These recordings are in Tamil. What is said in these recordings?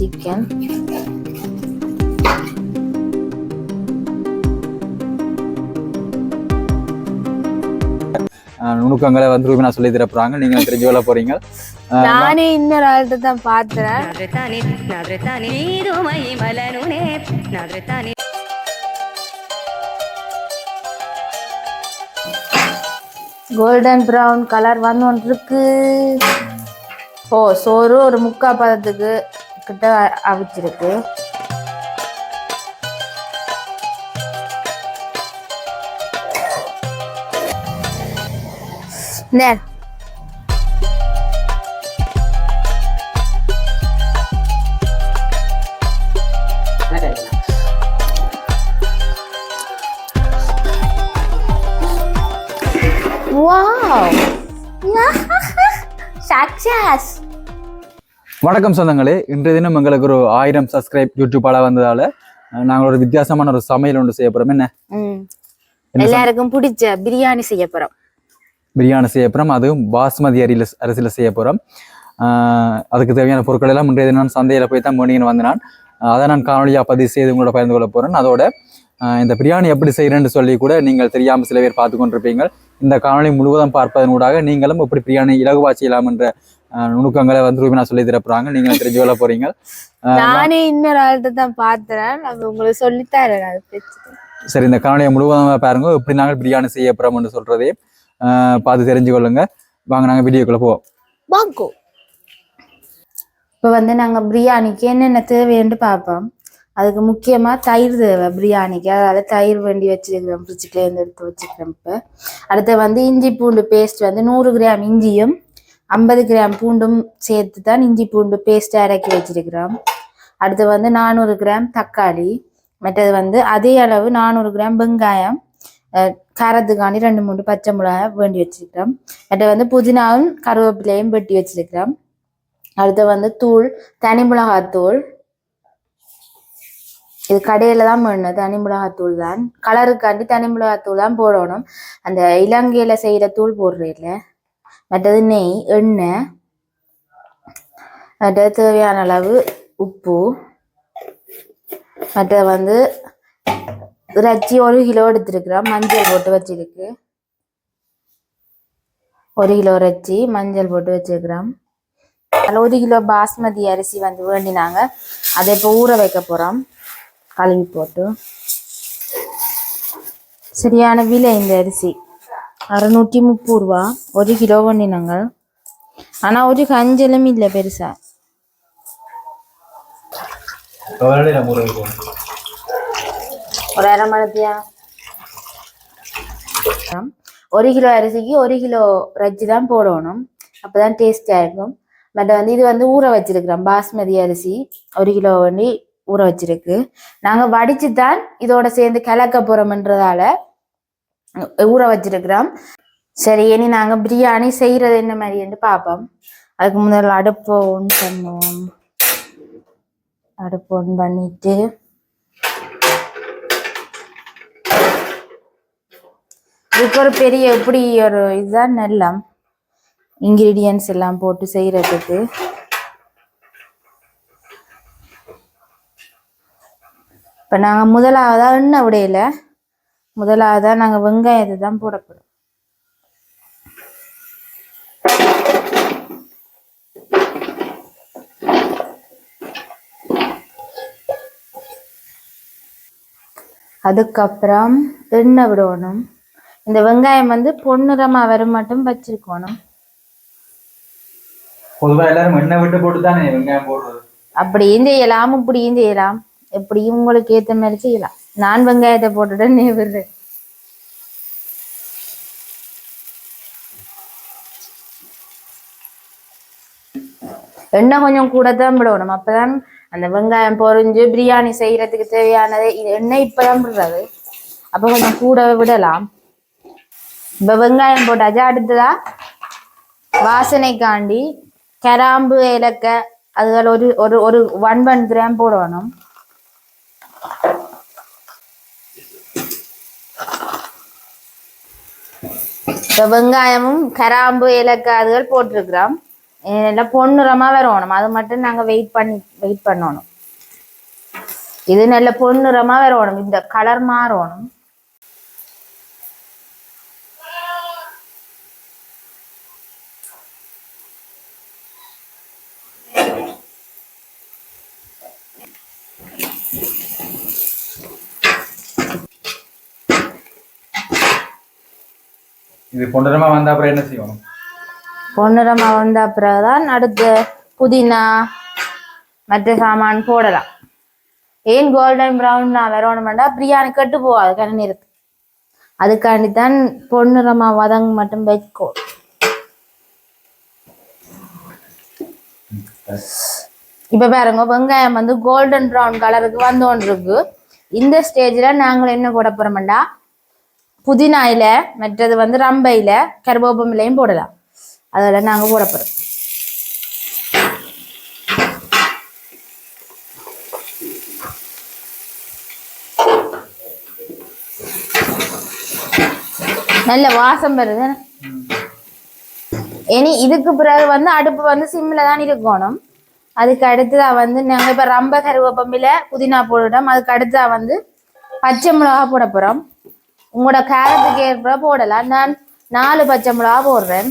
chicken. நுணுக்கங்களை வந்து நான் சொல்லி தர நீங்க தெரிஞ்சு கொள்ள போறீங்க. நானே இன்னொரு ஆள்கிட்ட தான் பாத்துறேன். கோல்டன் ப்ரௌன் கலர் வந்து ஒன்று இருக்கு ஓ சோறு ஒரு முக்கா பதத்துக்கு. கிட்ட அ- அவிச்சிருக்கு நே வாவ் சக்சஸ் வணக்கம் சொந்தங்களே. இன்றைய தினம் எங்களுக்கு ஒரு ஆயிரம் சப்ஸ்கிரைப் யூடியூப்பால வந்ததால நாங்கள் ஒரு வித்தியாசமான ஒரு சமையல் ஒன்று செய்ய போறோம். என்ன? எல்லாருக்கும் பிடிச்ச பிரியாணி செய்ய போறோம். பிரியாணி செய்ய போறோம். அதுவும் பாஸ்மதி அரியில அரிசியில் செய்ய போறோம். அதுக்கு தேவையான பொருட்கள் எல்லாம் இன்றைய தினம் சந்தையில போய் தான் வேண்டிங்கன்னு வந்து நான் அதை நான் காணொலியாக பதிவு செய்து உங்களோட பகிர்ந்து கொள்ள போறேன். அதோட இந்த பிரியாணி எப்படி செய்யறேன்னு சொல்லி கூட நீங்கள் தெரியாமல் சில பேர் பார்த்து கொண்டிருப்பீங்க இந்த காணொளி முழுவதும் பார்ப்பதன் ஊடாக நீங்களும் எப்படி பிரியாணி இலகுவா செய்யலாம் என்ற நுணுக்கங்களை வந்து ரூபினா சொல்லி தரப்புறாங்க. நீங்கள் தெரிஞ்சு கொள்ள போறீங்க. நானே இன்னொரு ஆள்கிட்ட தான் பாத்துறேன். உங்களுக்கு சொல்லித்தரேன். அது சரி இந்த காணொலியை முழுவதுமாக பாருங்க. எப்படி நாங்கள் பிரியாணி செய்ய போறோம்னு சொல்றதே பார்த்து தெரிஞ்சு கொள்ளுங்க. வாங்க நாங்கள் வீடியோக்குள்ள போவோம். வாங்கோ. இப்போ வந்து நாங்கள் பிரியாணிக்கு என்னென்ன தேவைன்னு பார்ப்போம். அதுக்கு முக்கியமாக தயிர் தேவை பிரியாணிக்கு. அதால் தயிர் வேண்டி வச்சிருக்கிறோம் ஃப்ரிட்ஜுக்குலேருந்து எடுத்து வச்சுக்கிறோம் இப்போ. அடுத்து வந்து இஞ்சி பூண்டு பேஸ்ட் வந்து நூறு கிராம் இஞ்சியும் ஐம்பது கிராம் பூண்டும் சேர்த்து தான் இஞ்சி பூண்டு பேஸ்ட் இறக்கி வச்சிருக்கிறோம். அடுத்து வந்து நானூறு கிராம் தக்காளி. மற்றது வந்து அதே அளவு நானூறு கிராம் வெங்காயம் காரத்துக்காண்டி ரெண்டு மூணு பச்சை மிளகாய் வேண்டி வச்சிருக்கிறோம். மற்ற வந்து புதினாவும் கருவேப்பிலையும் வெட்டி வச்சிருக்கிறோம். அடுத்து வந்து தூள் தனி மிளகாத்தூள். இது கடையில தான் பண்ணணும் தனி மிளகாத்தூள் தான். கலருக்காண்டி தனி மிளகாத்தூள் தான் போடணும். அந்த இலங்கையில செய்யற தூள் போடுறதில்ல மற்றது நெய் எண்ணெய் மற்றது தேவையான அளவு உப்பு மற்றது வந்து இறைச்சி ஒரு கிலோ எடுத்துருக்குறோம். மஞ்சள் போட்டு வச்சிருக்கு. ஒரு கிலோ இறைச்சி மஞ்சள் போட்டு வச்சிருக்கிறோம். அதில் ஒரு கிலோ பாஸ்மதி அரிசி வந்து வேண்டினாங்க. அதை இப்போ ஊற வைக்க போகிறோம் கழுவி போட்டு. சரியான விலை இந்த அரிசி. அறுநூற்றி முப்பது ரூபா ஒரு கிலோ வேண்டினாங்க ஆனால் ஒரு கஞ்சலும் இல்லை பெருசா. ஒரு அரை ஒரு கிலோ அரிசிக்கு ஒரு கிலோ ரஜ்ஜி தான் போடணும். அப்பதான் டேஸ்டாக இருக்கும். பட் வந்து இது வந்து ஊற வச்சிருக்கிறோம். பாஸ்மதி அரிசி ஒரு கிலோ வண்டி ஊற வச்சிருக்கு. நாங்க வடிச்சு தான் இதோட சேர்ந்து கலக்க போறோம்ன்றதால ஊற வச்சிருக்கிறோம். சரி இனி நாங்க பிரியாணி செய்யறது என்ன மாதிரி என்று பார்ப்போம் அதுக்கு முதல்ல அடுப்பு ஒன் பண்ணுவோம். அடுப்பு ஒன் பண்ணிட்டு. இதுக்கு ஒரு பெரிய எப்படி ஒரு இதுதான் நெல்லம். இன்கிரீடியன்ஸ் எல்லாம் போட்டு செய்யறதுக்கு இப்போ நாங்கள் முதலாவதா எண்ணெய் விடையில முதலாவதா நாங்கள் வெங்காயத்தை தான் போட போறோம் அதுக்கப்புறம் எண்ணெய் விடணும். இந்த வெங்காயம் வந்து பொன்னிறமா வர மட்டும் வச்சிருக்கணும். பொதுவாக எல்லாரும் எண்ணெய் விட்டு போட்டு தானே வெங்காயம் போடுறது? அப்படியும் செய்யலாம் இப்படியும் செய்யலாம் எப்படியும் உங்களுக்கு ஏத்த மாதிரி செய்யலாம். நான் வெங்காயத்தை போட்டுட்டு நீ விடுற எண்ணெய் கொஞ்சம் கூட தான் விடணும். அப்பதான் அந்த வெங்காயம் பொரிஞ்சு பிரியாணி செய்யறதுக்கு தேவையானது இது எண்ணெய் இப்பதான் விடுறது. அப்ப கொஞ்சம் கூட விடலாம். இப்ப வெங்காயம் போட்டாச்சு அடுத்ததா? வாசனைக்காண்டி கராம்பு இலக்க அதுகள் ஒரு ஒரு ஒரு ஒன் ஒன் கிராம் போடணும். இப்போ வெங்காயமும் கராம்பு ஏலக்காய் அதுகள் போட்டிருக்கிறோம். எல்லாம் பொன்னிறமா வரணும். அது மட்டும் நாங்க வெயிட் பண்ணி வெயிட் பண்ணணும். இது நல்ல பொன்னிறமா வரணும். இந்த கலர் மாறணும். இது பொண்டரமா வந்த அப்புறம் என்ன செய்வோம்? பொன்னிறமா வந்த பிறகுதான் அடுத்து புதினா மற்ற சாமான் போடலாம். ஏன் கோல்டன் ப்ரௌன் வரணும்னா பிரியாணி கெட்டு போகாது கண்ண நிறுத்து. அதுக்காண்டி தான் பொன்னிறமா வதங்க மட்டும் வைக்கோ இப்ப பாருங்க வெங்காயம் வந்து கோல்டன் ப்ரௌன் கலருக்கு வந்து இருக்கு இந்த ஸ்டேஜ்ல நாங்கள் என்ன போட போறோம்டா புதினா இல மற்றது வந்து ரம்ப இல கருவேப்பம் இலையும் போடலாம். அதில் நாங்கள் போட போகிறோம் நல்ல வாசம் வருது. இனி இதுக்கு பிறகு வந்து அடுப்பு வந்து சிம்மில் தான் இருக்கணும். அதுக்கு அடுத்ததாக வந்து நாங்கள் இப்போ ரொம்ப கருவேப்பம்பில புதினா போட்டுட்டோம் அதுக்கு அடுத்ததாக வந்து பச்சை மிளகா போட போகிறோம் உங்களோட காரத்துக்கு ஏற்ப போடலாம். நான் நாலு பச்சை மிளகா போடுறேன்.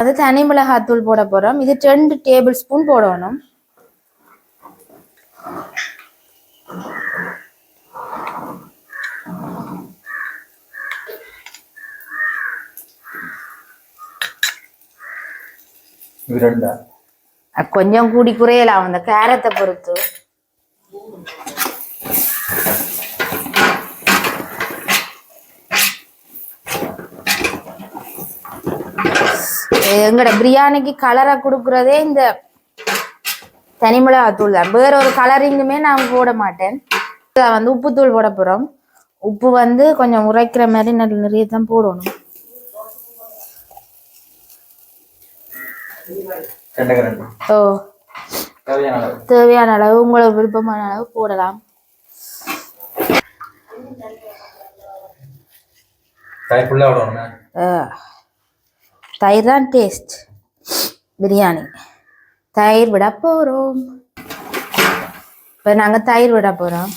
அது தனி மிளகாத்தூள் போட போறோம். இது ரெண்டு டேபிள் ஸ்பூன் போடணும். கொஞ்சம் கூடி குறையலாம். அந்த கேரத்தை பொறுத்து. எங்கட பிரியாணிக்கு கலரை கொடுக்கறதே இந்த தனி மிளகாத்தூள் தான். வேற ஒரு கலரிங்குமே நான் போட மாட்டேன். வந்து உப்புத்தூள் போட போறோம். உப்பு வந்து கொஞ்சம் உரைக்கிற மாதிரி நல்ல நிறைய தான் போடணும். ஓ. தேவையான அளவு. உங்களுக்கு விருப்பமான அளவு போடலாம். அஹ், தயிர் தான் டேஸ்ட் பிரியாணி தயிர் விட போறோம். இப்போ நாங்கள் தயிர் விட போறோம்.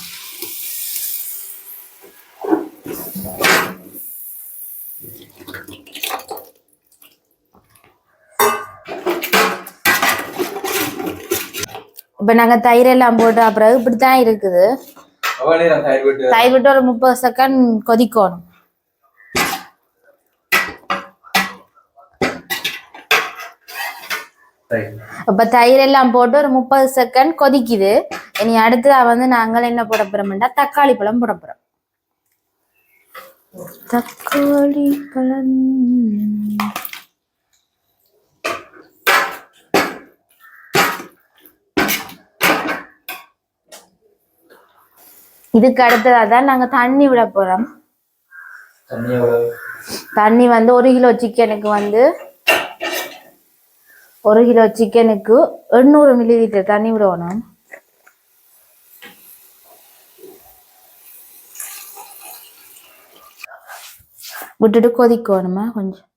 இப்போ நாங்கள் தயிர் எல்லாம் போட்டு அப்புறம் இப்படி தான் இருக்குது தயிர் விட்டு ஒரு முப்பது செகண்ட் கொதிக்கணும். இப்ப தயிர் எல்லாம் போட்டு ஒரு முப்பது செகண்ட் கொதிக்குது. இனி அடுத்ததா வந்து நாங்கள் என்ன போட போறோம்னா தக்காளி பழம் போட போறோம். தக்காளி பழம். இதுக்கு அடுத்ததா தான் நாங்க தண்ணி விட போறோம். தண்ணி வந்து ஒரு கிலோ சிக்கனுக்கு வந்து ஒரு கிலோ சிக்கனுக்கு எண்ணூறு மில்லி லிட்டர் தண்ணி விடணும். விட்டுட்டு கொதிக்கணுமா? கொஞ்சம்.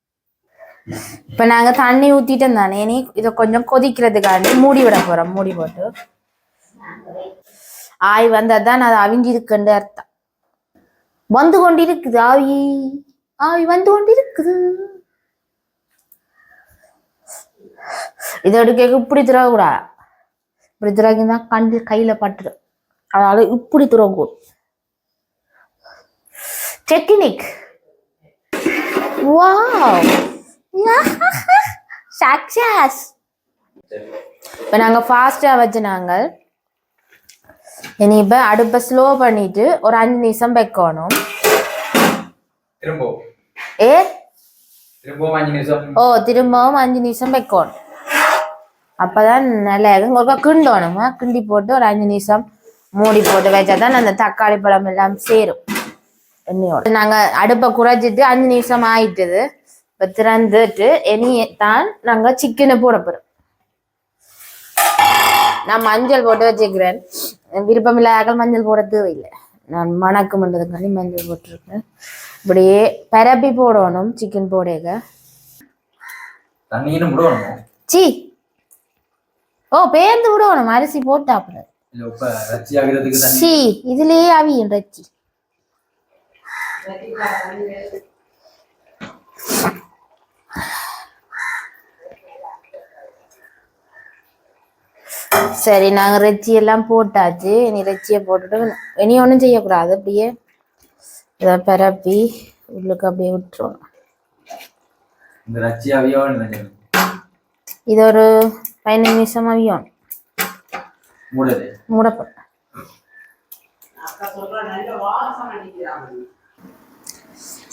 இப்ப நாங்க தண்ணி ஊத்திட்டோம் தானே இனி இதை கொஞ்சம் கொதிக்கிறதுக்காண்டி மூடி விட போறோம் மூடி போட்டு. ஆய் வந்தாதான் அது அவிஞ்சிருக்குன்னு அர்த்தம். வந்து கொண்டிருக்குது ஆவி. ஆவி வந்து கொண்டிருக்குது. இதை எடுக்க இப்படி திறக்கூடாது இப்படி திறக்கினா கண்டு கையில பட்டுரும். அதனால இப்படி திறக்கும் டெக்னிக் வாவ் சக்சஸ் இப்போ நாங்கள் ஃபாஸ்ட்டாக வச்சு நாங்கள் இனி இப்போ அடுப்பை ஸ்லோ பண்ணிட்டு ஒரு அஞ்சு நிமிஷம் வைக்கணும். திரும்ப ஏ? திரும்பவும் அஞ்சு நிமிஷம். ஓ திரும்பவும் அஞ்சு நிமிஷம் வைக்கணும். அப்பதான் நல்லா இருக்கும். ஒருக்கா கிண்டணுமா? கிண்டி போட்டு ஒரு அஞ்சு நிமிஷம் மூடி போட்டு வச்சா தான் அந்த தக்காளி பழம் எல்லாம் சேரும். எண்ணெயோட. நாங்க அடுப்பை குறைச்சிட்டு அஞ்சு நிமிஷம் ஆயிட்டுது. இப்போ திறந்துட்டு இனி தான் நாங்க சிக்கனை போட போறோம். நான் மஞ்சள் போட்டு வச்சுக்கிறேன். விருப்பம் இல்லாத மஞ்சள் போட தேவையில்லை. நான் மணக்கு பண்ணுறதுக்காண்டி மஞ்சள் போட்டிருக்கேன். இப்படியே பரப்பி போடணும் சிக்கன் போடேக. சி ஓ பேர்ந்து விடணும் அரிசி ரச்சி ஆகிறதுக்கு தண்ணி சி இதுலயே அவியும் ரச்சி. சரி நாங்க இறைச்சி எல்லாம் போட்டாச்சு. இனி இறைச்சியை போட்டுட்டு இனி ஒன்றும் செய்யக்கூடாது அப்படியே. இதை பரப்பி உள்ளுக்கு அப்படியே விட்டுருவோம். ரச்சி இது ஒரு பதினஞ்சு நிமிஷம் அவியும் மூடது மூடப்படும்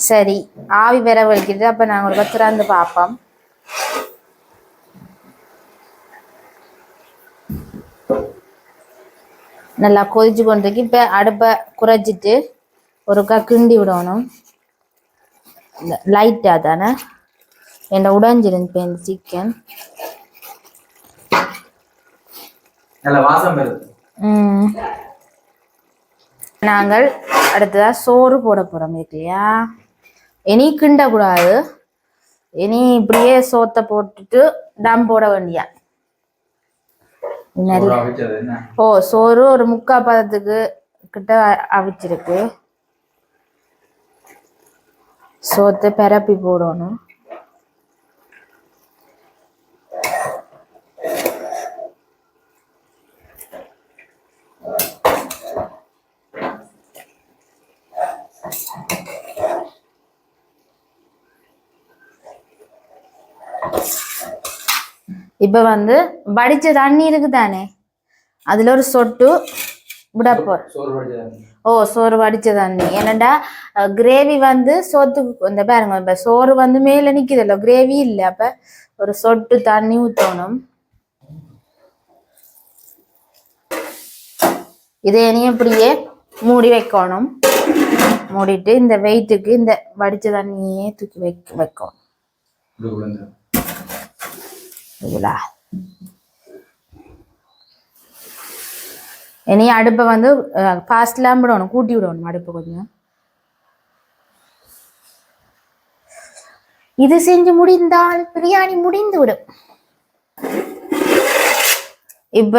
சரி ஆவி வேற வலிக்குது அப்ப நாங்க ஒரு திறந்து பார்ப்போம் நல்லா கொதிச்சு கொண்டிருக்கு. இப்ப அடுப்பை குறைச்சிட்டு ஒருக்கா கிண்டி விடணும். லைட்டா தானே? என்ன உடைஞ்சிருந்து இந்த சிக்கன் நல்ல வாசம் வருது. நாங்கள் அடுத்ததா சோறு போட போறோம் இல்லையா இனி கிண்டக்கூடாது இனி இப்படியே சோத்தை போட்டுட்டு டம் போட வேண்டியா. ஓ சோறு ஒரு முக்கா பதத்துக்கு கிட்ட அவிச்சிருக்கு. சோத்தை பரப்பி போடணும். இப்ப வந்து வடிச்ச தண்ணி இருக்கு தானே அதுல ஒரு சொட்டு விட போறோம் சோறு வடிச்சது ஓ சோறு வடிச்ச தண்ணி. என்னடா கிரேவி வந்து சோத்துக்கு இந்த பாருங்க இப்ப சோறு வந்து மேல நிக்குதுல்ல கிரேவி இல்ல அப்ப ஒரு சொட்டு தண்ணி ஊத்தணும். இதை இனி இப்படியே மூடி வைக்கணும். மூடிட்டு இந்த வெயிட்டுக்கு இந்த வடிச்ச தண்ணியே தூக்கி வைக்க வைக்கணும். இப்படி இனி அடுப்பை வந்து ஃபாஸ்ட்லாம் விடணும் கூட்டி விடணும் அடுப்பை கொஞ்சம். இது செஞ்சு முடிந்தால் பிரியாணி முடிந்து விடும் இப்ப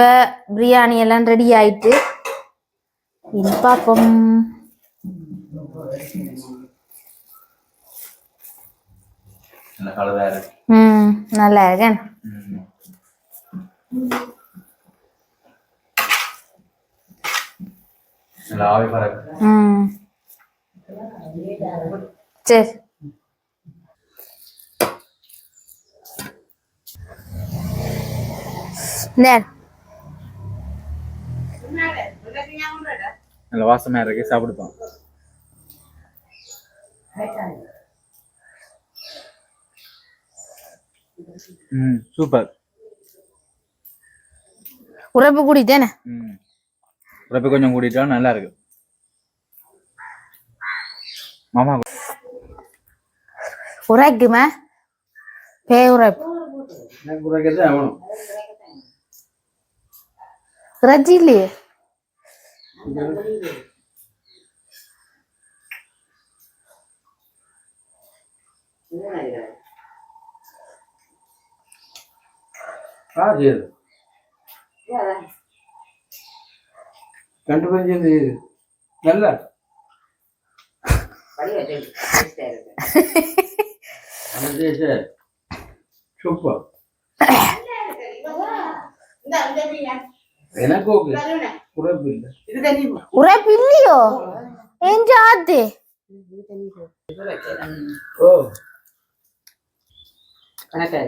பிரியாணி எல்லாம் ரெடி ஆயிட்டு இனி பார்ப்போம். நல்ல கலதா இருக்கு? ம் நல்லா இருக்கேன் ம். நல்ல ஆவி பறக்கு. ம். சரி. நேர் நல்ல வாசமா இருக்கு சாப்பிடுப்போம் ம் சூப்பர். உறப்பு கூடிட்டேனே? ம். உரப்பை கொஞ்சம் கூட்டிட்டா நல்லா இருக்கு மாமா உரைக்குமா? பே உரைப்பு. எனக்கு உரைக்கிறது ஆகணும் ரஜி కాదు చేయదు గంట పని చేసి వెళ్ళ చెప్పు వెనకోకి ఉరే పిల్లియో ఏం చేద్ది ఓ కనకాయ